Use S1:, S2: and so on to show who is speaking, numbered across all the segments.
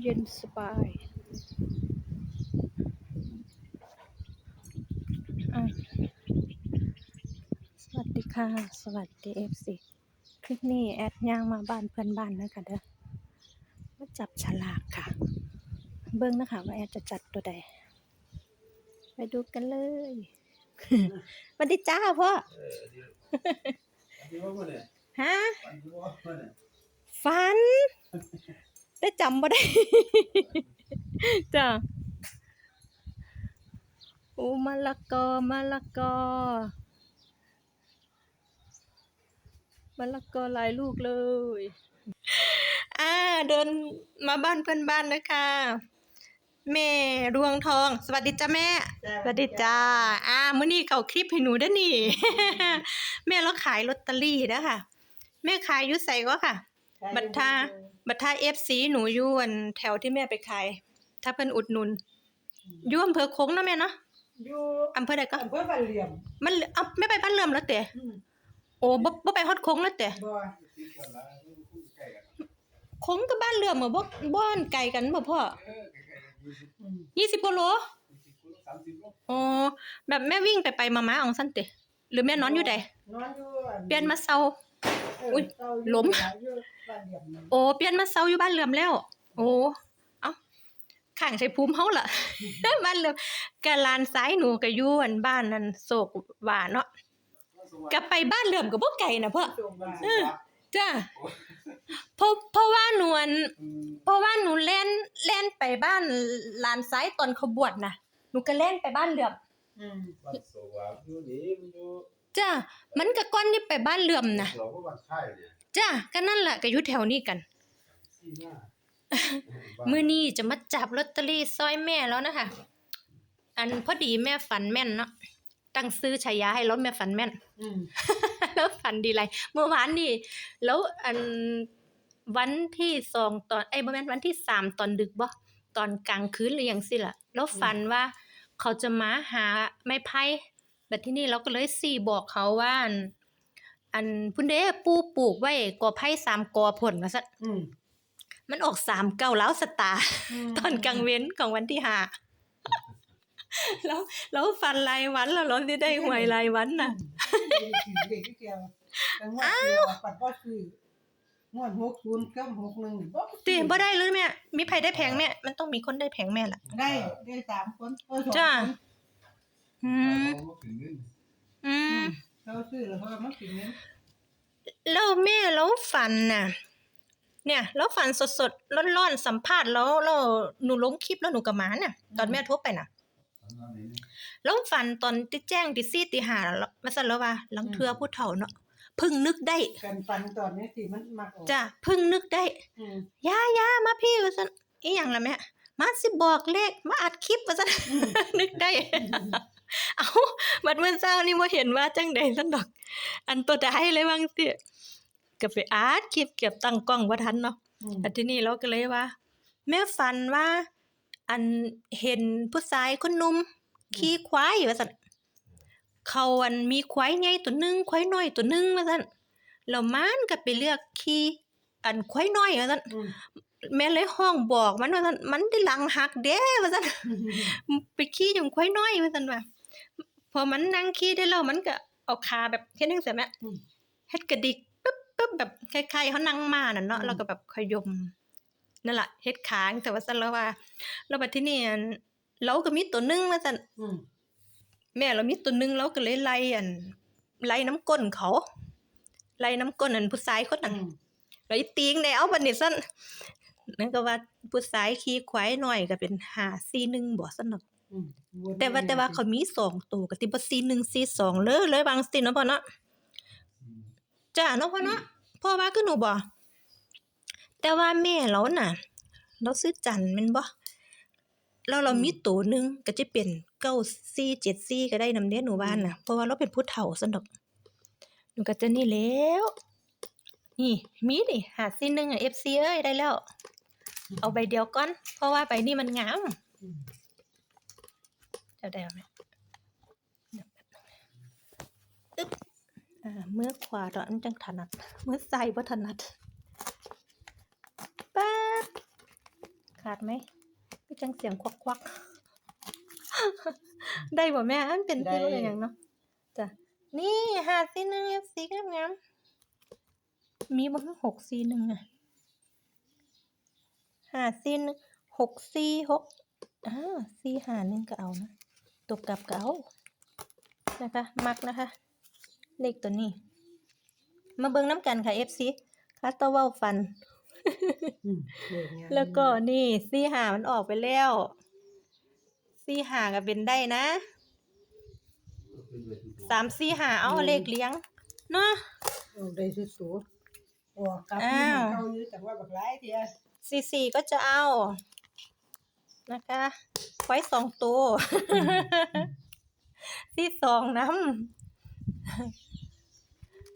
S1: เย็นสบายอะสวัสดีค่ะ สวัสดีเอฟซีคลิปนี้แอดย่างมาบ้านเพื่อนบ้านนะคะเด้อมาจับฉลากค่ะ เบิ้งนะคะว่าแอดจะจัดตัวใด ไปดูกันเลยสวัสดีจ้าพ่อ
S2: เออเดี๋ยวเดี๋ยวว่าเนี่ย
S1: ฮะ
S2: ฝัน ว่าเนี่ย
S1: ฝันได้จำบ่ได้ จ้ะโอ้มะละกอมะละกอมะละกอหลายลูกเลย อ่าเดินมาบ้านเพื่อนบ้านนะคะ แม่รวงทอง สวัสดีจ้าแม่ สวัสดีจ้า อ่ามื้อนี้เขาคลิปให้หนูเด้อนี่ แม่เราขายลอตเตอรี่เด้อค่ะแม่ขายอยู่ไสก็ค่ะ บัตรทาบัตรทาเอฟซีหนูอยู่อันแถวที่แม่ไปขายถ้าเพิ่นอุดหนุนอยู่อำเภอคงเนาะแม่เนาะ
S3: อยู่
S1: อำเภอใดก็
S3: อำเภอบ้านเหลี่ยม
S1: มันเอ้าไม่ไปบ้านเริ่มแล้วเตะ
S3: อืม
S1: โอ้บ่บ่ไปฮอดคงแล้วเตะ
S3: บ่
S2: ติดกันละคู่ใกล้กัน
S1: คงกับบ้านเริ่มบ่บ่บ่อนไกลกันบ่พ่อ
S2: เออใกล้ๆกันยี่สิบ
S3: อืม
S1: 20กิโล
S2: ยี่สิบคนสามสิบโล
S1: อ๋อแบบแม่วิ่งไปไปมาๆเอาซั่นเตะหรือแม่นอนอยู่ใด
S3: นอนอยู่อั
S1: เปลี่ยนมาเซา
S3: เอุ้
S1: ยล้ม โอ้เปลี่ยนมาเซาอยู่บ้านเริ่อมแล้ว โอ้เอ้าข้างใส่ภูมิเฮาล่ะบ้านเริ่มกะลานซ้ายหนูก็อยู่อันบ้านนั่นโศกหวานเนาะกลับไปบ้านเริ่มก็บ่ไกลนะพ่อ
S3: ส่งมา
S1: เออจ้าเพราะเพราะว่านูอันเพราะว่าหนูเล่นเล่นไปบ้านลานซ้ายตอนเขาบวชนะหนูก็เล่นไปบ้านเหลื่อม
S3: อืม
S2: บ้านสว่างอยู่นี่มันอยู่
S1: จ้ามันก็ก้อนที่ไปบ้านเหลื่อมนะ
S2: สองก็บ้านค่ายเนี่ย
S1: จ้าก็นั่นแหละก็อยู่แถวนี้กัน
S2: สี่หน้า
S1: มื้อนี้จะมาจับลอตเตอรี่ซอยแม่แล้วนะคะ อันพอดีแม่ฝันแม่นเนาะ ตั้งซื้อฉายาให้แล้วแม่ฝันแม่น
S3: อืม
S1: แล้วฝันดีไร เมื่อวานนี่ แล้วอันวันที่สองตอนไอ้ยบ่แม่นวันที่สามตอนดึกบ่ตอนกลางคืนหรือยังสิล่ะ แล้วฝันว่า เขาจะมาหาไม้ไผ่แบบที่นี่เราก็เลยสี่บอกเขาว่าอันอันพุ่นเด้ปูปลูกไว้กอไผ่สามกอผลว่าซะ
S3: อืม
S1: มันออกสามเก้าแล้วสตาร์
S3: ม
S1: ตอนกลางเว้นของวันที่ห้าแล้วแล้วฟันรายวันแล้วเราจะได้หวยรายวันน่ะ
S3: เด็กเด็กที่เกี่ยวแต่งวดเดียวปัดบ่ซื้องวด60กับ61บ่
S1: ตีบ่ได้เลยแม่มีใครได้แพงแม่มันต้องมีคนได้แพงแม่ล่ะ
S3: ได้ได้สามคนเออสอง
S1: จ้า
S3: คน
S1: อืม
S2: เขาถึงเงิน
S1: อืม
S3: เขาซื้อแล้วเขาก็มากินเงิน
S1: แล้วแม่แล้วฝันน่ะ เนี่ย แล้วฝันสดๆร้อนๆสัมภาษณ์แล้วแล้วหนูลงคลิปแล้วหนูก็มาน่ะ ตอนแม่โทรไปน่ะ
S2: ทำงานนี้
S1: แล้วฝันตอนที่แจ้งที่ซี่ที่หาแล้วมาสั่นแล้วว่าหลังเทือผู้เฒ่าเนาะเพิ่งนึกได้
S3: กันฟันตอนนี้สิมันมักออก
S1: จ้ะเพิ่งนึกได้
S3: อืม
S1: ยายามาพี่ว่าซั่นอีหยังล่ะแม่มาสิบอกเลขมาอัดคลิปว่าซั่น
S3: อืม
S1: นึกได้ เอาบัดเมื่อเช้านี่บ่เห็นว่าจังใดซั่นดอก อันตัวใดเลยว่าจังซี่ก็ไปอัดคลิปเก็บตั้งกล้องบ่ทันเนาะ
S3: อืม
S1: อันที่นี่เราก็เลยว่า แม่ฝันว่า อันเห็นผู้ชายคนหนุ่มขี่ควายว่าซั่นเขาอันมีควายใหญ่ตัวหนึงควายน้อยตัวหนึงว่าซั่นแล้วมันก็ไปเลือกขี่อันควายน้อยว่าซั่น
S3: อืม
S1: แม่เลยห้องบอกมันว่าซั่นมันได้หลังหักเด้ว่าซั่นไปขี่อยู่ควายน้อยว่าซั่นว่าพ อมันนั่งขี่ได้แล้วมันก็เอาขาแบบเฮ็ดจังซี่แม่
S3: อืม
S1: เฮ็ดกระดิกปึ๊บปึ๊บแบบคล้ายๆเขานั่งมาน่ะเนาะ
S3: อืม
S1: แล้วก็แบบขยมนั่นล่ะเฮ็ดขาแต่ว่าซั่นแล้วว่าแล้วบัดทีนี้อันเราก็มีตัวหนึงว่าซั่น
S3: อืม
S1: แม่เรามีตัวหนึงเราก็เลยไล่อันไล่น้ำก้นเขาไล่น้ำก้นอันผู้ชายคนนั้น
S3: อืม
S1: แล้วอีติงได้เอาบัดนี้ซั่นนั่นก็ว่าผู้ชายขี่ควายน้อยก็เป็น541บ่ซั่นเนาะ
S3: อืม
S1: แต่ว่าแต่ว่าเขามีสองตัวก็สิบ่41 42เลยเลยบางสิเนาะพ่อเนาะจ้าเนาะพ่อเนาะพ่อว่าคือหนูบ่แต่ว่าแม่เราน่ะ เราซื้อจันทร์แม่นบ่แล้วเรามีตัวหนึงก็จะเป็น9474ก็ได้นำเด้หนูว่าน่ะ เพราะว่าเราเป็นผู้เฒ่าซั่นดอกหนูก็จะนี่แล้ว นี่มีดิ541อะ FC เอ้ยได้แล้ว เอาใบเดียวก่อน เพราะว่าใบนี้มันงาม
S3: อืม
S1: จะได้ไหมอึ๊บเมื่อขวาเราอันจังถนัด เมื่อซ้ายบ่ถนัดป๊าขาดไหมก็จังเสียงควักควักได้บ่แม่ อันเป็น
S3: ได้
S1: เป็นอย่างเนาะจ้ะนี่หาซีหนึ่งสีงามงามๆมีบ่ถึงหกซีหนึ่งอะหาซีหนึ่งหกซีหกอ่าซีหาหนึ่งก็เอานะ ตัวกลับก็เอานะคะ มักนะคะ เลขตัวนี้ มาเบิ่งน้ำกันค่ะ FC คาตาเว้าฟัน
S3: อืมเลิกงาน
S1: แล้วก็นี่ซีหามันออกไปแล้วซีหาก็เป็นได้นะสามซีหาเอาเลขเลี้ยง เนาะ
S3: เอาได้สุดๆออกกลับ
S1: อ้าว
S3: ที่มันเข้าอยู่แต่ว่าบักหลายเทีย
S1: ซีซีก็จะเอา นะคะไว้สองตัวซีสองน้ำ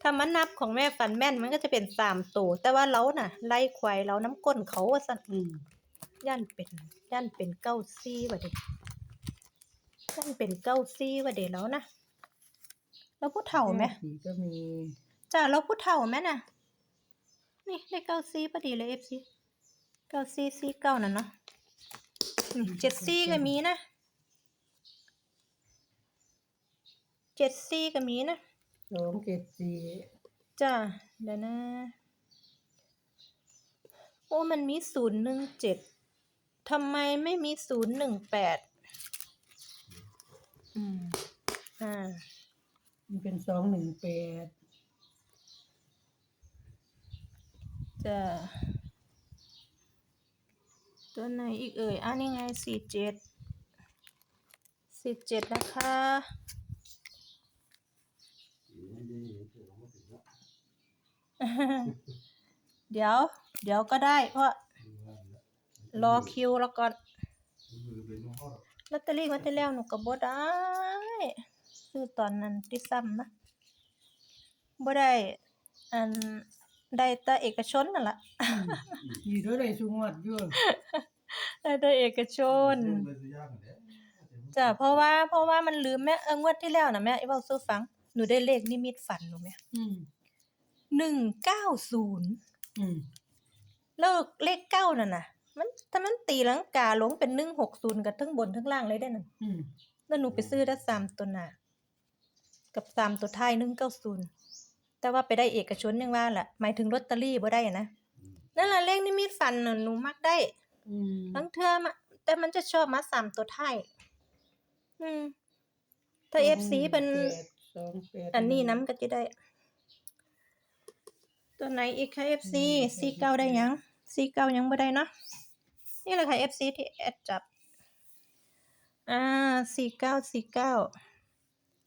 S1: ถ้ามันนับของแม่ฝันแม่นมันก็จะเป็นสามตัวแต่ว่าเราน่ะ ไล่ควายเราน้ำก้นเขาว่าสั่น
S3: อืม
S1: ย่านเป็นย่านเป็นเก้าซี่ว่าเด็ย่านเป็นเก้าซี่ว่าเด็แล้วนะเราผู้เฒ่าไหม
S3: สีก็มี
S1: จ้าเราผู้เฒ่าไหมน่ะ นี่ได้เก้าซี่พอดีเลยเอฟซีเก้าซี่ซี่เก้านั่นเนาะอืม เจ็ดซี่ก็มีนะเจ็ดซี่ก็มีนะ
S3: สองเจ็ดสี่
S1: จ้าเดี๋ยวนะ โอ้มันมีศูนย์หนึ่งเจ็ดทำไมไม่มีศูนย์หนึ่งแปดอืมอ่า
S3: มันเป็นสองหนึ่งแปด
S1: จะ ตัวไหนอีกเอ่ยอะนี่ไงสี่เจ็ดสี่เจ็ดนะคะเดี๋ยว เดี๋ยวก็ได้ เพราะรอคิวแล้วก็ลอตเตอรี่วันที่แล้วหนูก็บ่ได้ซื้อตอนนั้นที่ซ้ำนะบ่ได้อัน ได้แต่เอกชนนั่นล่ะ
S3: ยีด้วยได้สูงวัดอยู่
S1: ได้แต่เอกชนจ้ะเพราะว่าเพราะว่ามันลืมแม่เอองวดที่แล้วนะแม่ไอ้เว้าสู้ฟังหนูได้เลขนิมิตฝันหนูแม่
S3: อืม
S1: หนึ่งเก้าศูนย์
S3: อืม
S1: แล้วเลขเก้านั่นน่ะ มันถ้ามันตีลังกาลงเป็นหนึ่งหกศูนย์กับทั้งบนทั้งล่างเลยได้นั่น
S3: อืม
S1: แล้วหนูไปซื้อได้สามตัวหน้ากับสามตัวท้ายหนึ่งเก้าศูนย์ แต่ว่าไปได้เอกชนยังว่าแหละหมายถึงลอตเตอรี่บ่ได้นะนั่นแหละเลขนิมิตฝันน่ะหนูมักได้
S3: อืม
S1: บางเทื่อมาแต่มันจะชอบมาสามตัวท้ายอืมถ้าเอฟซีเป็น
S3: สองแปด
S1: อันนี้น้ำก็จะได้ ตัวไหนอีกคะ FC ซีเก้าได้ยังซีเก้ายังไม่ได้เนาะนี่แหละค่ะ FC ที่แอดจับ อ่าสี่เก้าสี่เก้า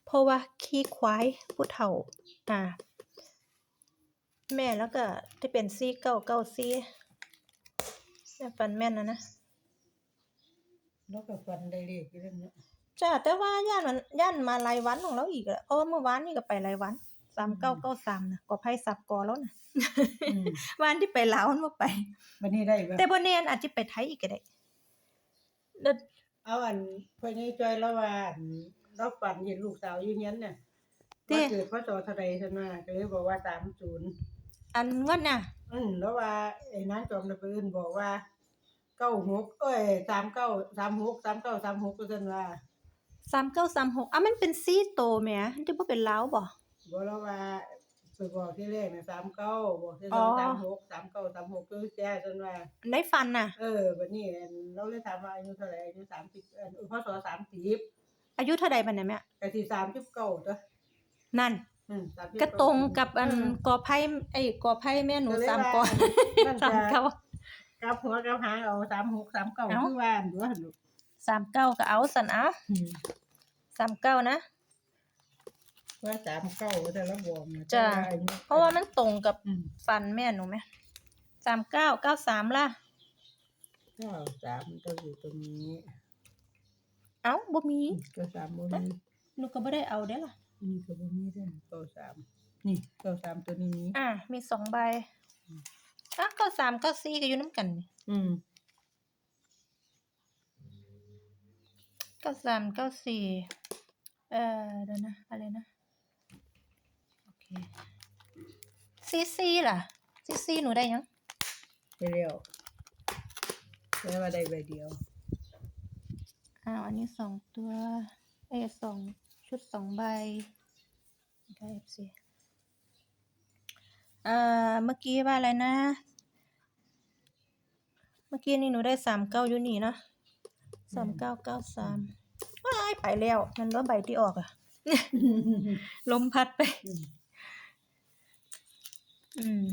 S1: เพราะว่าขี้ควายผู้เฒ่า อ่า แม่แล้วก็ที่เป็นซีเก้าเก้าซีแม่ฟันแม่นนะนะ
S3: แล้วก็ฟันได้เลขอยู่แล้วเนาะ
S1: จ้าแต่ว่าย่านมันย่านมารายวันของเราอีกอะเพราะว่าเมื่อวานนี่ก็ไปรายวันสามเก้าเก้าสามนะก็ไพ่สับกอแล้วนะ
S3: อืม
S1: วันที่ไปลาวมันบ่ไป
S3: วันนี้ได้ปะ
S1: แต่บ่แน่นอาจจะไปไทยอีกก็ได้แล้ว
S3: เอาอันพ่อใหญ่จอยแล้วว่าอันเราฝันเห็นลูกสาวอยู่เงี้ยน่ะ
S1: เด้
S3: ว่าเกิดพศเท่าใดซั่นน่ะก็เลยบอกว่า30
S1: อันงวดน่ะ
S3: อืมแล้วว่าไอ้นางจอมระเบินบอกว่า96เอ้ย39 36 39 36ก็ซั่นว่า
S1: สามเก้าสามหกอะมันเป็นซีโตแหมมันจะบ่เป็นลาวบ่
S3: บ่แล้วว่าไปบอกที่แรกน่ะ39บอกที่ส
S1: อ๋
S3: อ
S1: อ
S3: ง36 39 36คือแจ้ซั่นว่า
S1: ในฟันน่ะ
S3: เออบัดนี้อันเราเลยถามว่าอายุเท่าไหร่อายุ30เอ่อพศ30
S1: อายุเท่าใดบัดนี้แม่
S3: ก็สิ39ตัว
S1: นั่น
S3: อืม39
S1: ก็ตรงกับอัน
S3: เก
S1: อไผ่ไอ้กอไผ่แม่หนู
S3: ก็เลย
S1: สาม
S3: ว่
S1: กอ
S3: นั่น
S1: สาม
S3: จะ
S1: เก้า
S3: กับหัวกับหางเอา36 39
S1: เอ้า
S3: คือว่าอันว่าหั่นลูก
S1: สามเก้าก็เอาสันเอา
S3: อืม
S1: สามเก้านะ
S3: ว่า39แต่ละบอกน่
S1: จ้ะ
S3: แต่อยุ
S1: เพราะว่ามันตรงกับ
S3: อืม
S1: ฟันแม่หนูไหมสามเก้าเก้าสามล่ะ
S3: เก้าสามมันก็อยู่ตรงนี้
S1: เอ้าบ่มี
S3: เก้าสามบ่มี
S1: หนูก็บ่ได้เอาเด้อล่ะ
S3: นี่ก็บ่มีเด้อเก้าสามนี่เก้าสามตัวนี้มี
S1: อะมีสองใบอะเก้าสามเก้าสี่ก็อยู่น้ำกันนี่
S3: อืม
S1: เก้าสามเก้าสี่เอ่อเดี๋ยวนะอะไรนะโอเคซีซีล่ะซีซีหนูได้ยัง
S3: ไปแล้วแต่ว่าได้ใบเดียว
S1: อ้าวอันนี้สองตัวเอยสอง ชุดสองใบได้เอฟซีเอ่อเมื่อกี้ว่าอะไรนะ เมื่อกี้นี่หนูได้สามเก้ายูนี่นะสามเก้าเก้าสามว้ายไปแล้วนั่นว่าใบที่ออกอะลมพัดไป
S3: อืม
S1: อืม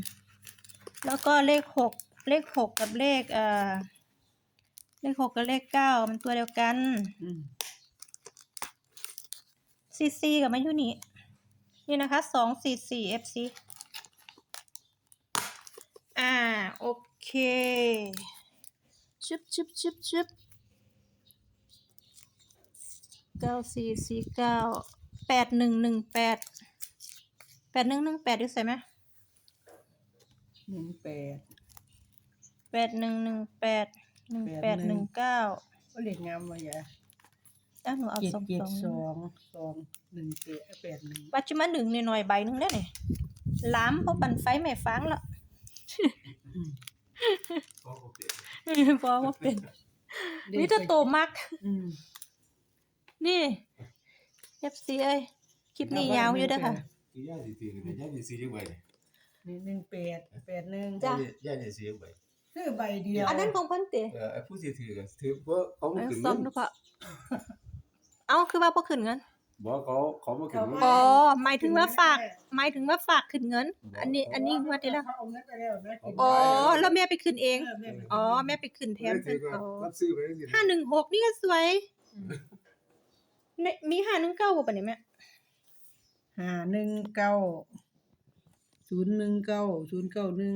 S1: แล้วก็เลขหกเลขหกกับเลขเอ่อเลขหกกับเลขเก้ามันตัวเดียวกัน
S3: อืม
S1: ซีซีกับมายุนี่นี่นะคะสองสี่สี่ FC อ่า โอเคชึบชึบชึบชึบเก้าสี่สี่เก้าแปดหนึ่งหนึ่งแปดแปดหนึ่งหนึ่งแปดดูใส่ไหม
S3: หนึ่งแปด
S1: แปดหนึ่งหนึ่งแปดหนึ่งแปดห
S3: หนึ่
S1: นึ่ง
S3: ง
S1: เก้า
S3: ก็เรียกงามว่าอย่า
S1: อ้าวหนูเอา
S3: เจ็ด
S1: สอง
S3: เจ็ด
S1: สอง
S3: สองสองหนึ่งแปดแปดหนึ่ง
S1: ปัจจุบันหนึ่งหน่อยๆใบหนึ่งได้เนี่ยล้ามเพราะบันไฟไม่ฟังแล้ว
S3: อืม
S2: ก็โอเค
S1: เพราะว่าเป็นนี่จะโตมัก
S3: อืม
S1: นี่เอฟซีเอ้ยคลิปนี้ยาวอยู่เด้อค่ะ
S2: ที่ย่าสิถือเนี่ยย่าสิซื้อยังไง
S3: นี่หนึ่งแปดแปดหนึ่ง
S1: จ้ะ
S2: ย่าสิซื้อยังไง
S3: ซื้อใบเดียว
S1: อันนั้นของเพิ่นเตะ
S2: เออไอ้ผู้สิถือก็ถือเพราะเขาไม่
S1: เอา
S2: ขึ้น
S1: ซ่
S2: เงิ
S1: อม
S2: น
S1: ดูพะ เอาคือว่าบ่ขึ้นเงิน
S2: บอกเขาเขาไม่ขึ้นเงิน
S1: อ๋อหมายถึงว่าฝาก หมายถึงว่าฝากขึ้นเงิน อันนี้ อันนี้งวดที่แล้ว
S3: เขาเอาเงินไปแล้วนะกิน
S1: อ๋อแล้วแม่ไปขึ้นเอง
S3: เออแม่ไป
S1: อ๋อแม่ไปขึ้นแทน
S2: ถื
S1: เพิ่
S2: อนก็
S1: อ๋อ
S2: รับซื้อไปสิ
S1: ห้าหนึ่งหกนี่ก็สวย
S3: อืม
S1: เนี่ยมีห้าหนึ่งเก้าบ่ปะเนี่ยแม่
S3: ห้าหนึ่งเก้าศูนย์หนึ่งเก้าศูนย์เก้าหนึ่ง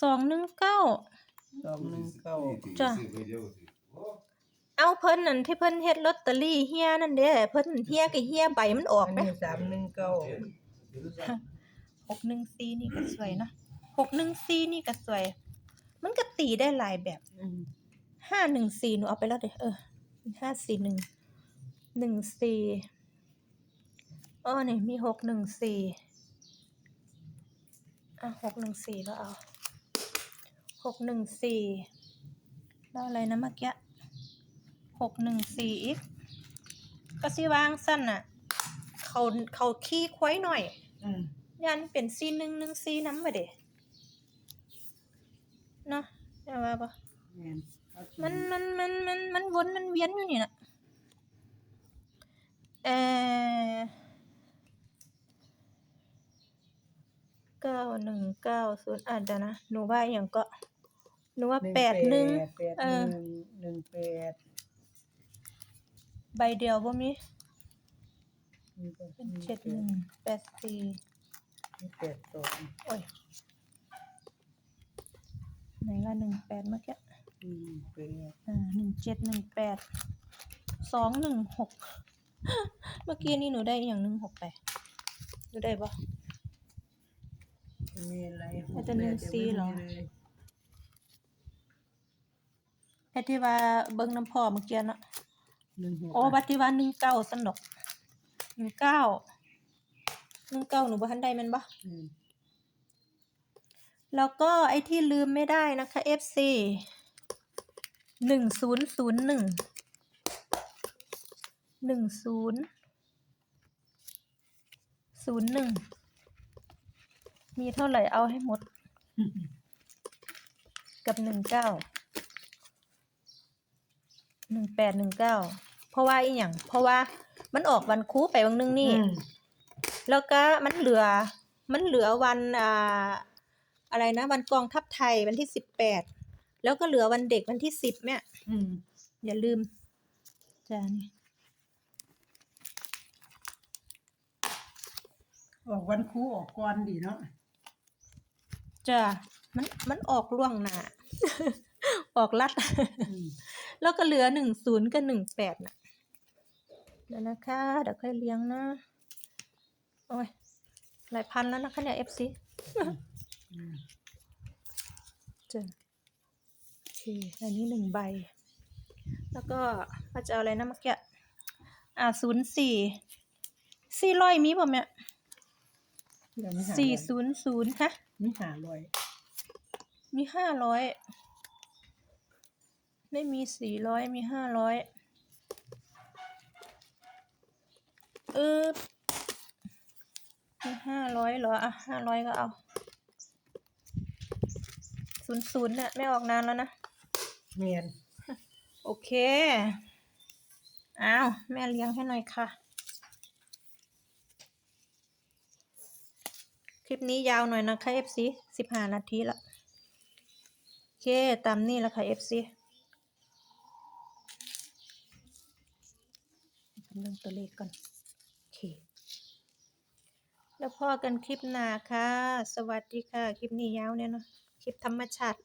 S1: สองหนึ่งเก้า
S3: สองหนึ่งเก้า
S1: จ้ะ
S2: ซื้อไปเดียวสิโอ้
S1: เอาเพิ่นนั่นที่เพิ่นเฮ็ดลอตเตอรี่เฮียนั่นเด้เพิ่นเฮียก็เฮียใบมันออก
S3: อัน
S1: ไหม
S3: นี้สามหนึ่งเก้า
S1: หกหนึ่งสี่นี่ก็สวยเนาะหกหนึ่งสี่นี่ก็สวย มันก็ตีได้หลายแบบห้าหนึ่งสี่หนูเอาไปแล้วเด้เออห้าสี่หนึ่งหนึ่งสี่อ๋อนี่มีหกหนึ่งสี่อะหกหนึ่งสี่แล้วเอาหกหนึ่งสี่แล้วอะไรนะเมื่อกี้ หกหนึ่งสี่อีกก็สิวางสั้นน่ะ เขาเขาขี้ควายหน่อย
S3: อืม
S1: ยันเป็นซีหนึ่งหนึ่งซีน้ำไปเด้เนาะใช่ว่าปะ
S3: แม่นเอาสิ
S1: มันมันมันมันมันวนมันเวียนอยู่นี่นะเออเก้าหนึ่งเก้าศูนย์อะเดี๋ยวนะ หนูว่าอหย่างก็ หนูว่าแปดหนึ่ง
S3: แปด
S1: เอ
S3: ห
S1: อ
S3: นึ่งหนึ่งแปด
S1: ใบเดียวบ่มี
S3: นี่ก็
S1: เป็นเจ็ดหนึ่งแปดสี่
S3: แปดสอง
S1: โอ้ยไหนละหนึ่งแปดเมื่อกี้
S3: อืมแปด
S1: อ่าหนึ่งเจ็ดหนึ่งแปดสองหนึ่งหกเมื่อกี้นี่หนูได้อหย่างหนึ่งหกไปหนูได้ปะ
S3: มีอะไร
S1: อาจจะหนึ่งสี่เหรอ
S3: ไม่มีลย
S1: ไอ้ที่ว่าเบิ้งน้ำพอเมื่อกี้เนาะ
S3: หนึ่งหก
S1: โอ้บัตรที่ว่าหนึ่งเก้าสนกหนึ่งเก้าหนึ่งเก้าหนูบ่ทันได้แมันปะ
S3: อืม
S1: แล้วก็ไอ้ที่ลืมไม่ได้นะคะ FC หนึ่งศูนย์ศูนย์หนึ่งหนึ่งศูนย์ศูนย์หนึ่งมีเท่าไหร่เอาให้หมด กับหนึ่งเก้า หนึ่งแปดหนึ่งเก้าเพราะว่าอีหยังเพราะว่ามันออกวันครูไปวันหนึงนี่
S3: อืม
S1: แล้วก็มันเหลือ มันเหลือวันอ่าอะไรนะ วันกองทัพไทยวันที่สิบแปดแล้วก็เหลือวันเด็กวันที่สิบเนี่ย
S3: อืม
S1: อย่าลืมจ้านี่
S3: ออกวันครูออกก่อนดีเนาะ
S1: จ้ามันมันออกล่วงหน้าออกลัด
S3: อืม
S1: แล้วก็เหลือหนึ่งศูนย์กับหนึ่งแปดน่ะเดี๋ยวนะคะ เดี๋ยวค่อยเลี้ยงนะ โอ้ย หลายพันแล้วนะคะเนี่ย FC
S3: อืม
S1: จ้ะโอเค อันนี้หนึ่งใบ แล้วก็ว่าจะเอาอะไรนะเมื่อกี้อ่าศูนย์สี่สี่ร้อยมีป่ะเนี่ย
S3: เดี๋ยวไม่หา
S1: สี่
S3: ร้อย
S1: ศูนย์ศูนย์ค่ะ
S3: ไม่หาร้อย
S1: มีห้าร้อย ไม่มีสี่ร้อยมีห้าร้อยเออมีห้าร้อยเหรอ อะห้าร้อยก็เอาศูนย์ศูนย์เนี่ยไม่ออกนานแล้วนะ
S3: เมียน
S1: โอเค อ้าว แม่เลี้ยงให้หน่อยค่ะ คลิปนี้ยาวหน่อยนะคะ FC สิบห้านาทีละ โอเค ตามนี่แหละค่ะ FC คำนวณตัวเลขก่อน โอเค แล้วพอกันคลิปหน้าค่ะ สวัสดีค่ะ คลิปนี้ยาวเนี่ยเนาะ คลิปธรรมชาติ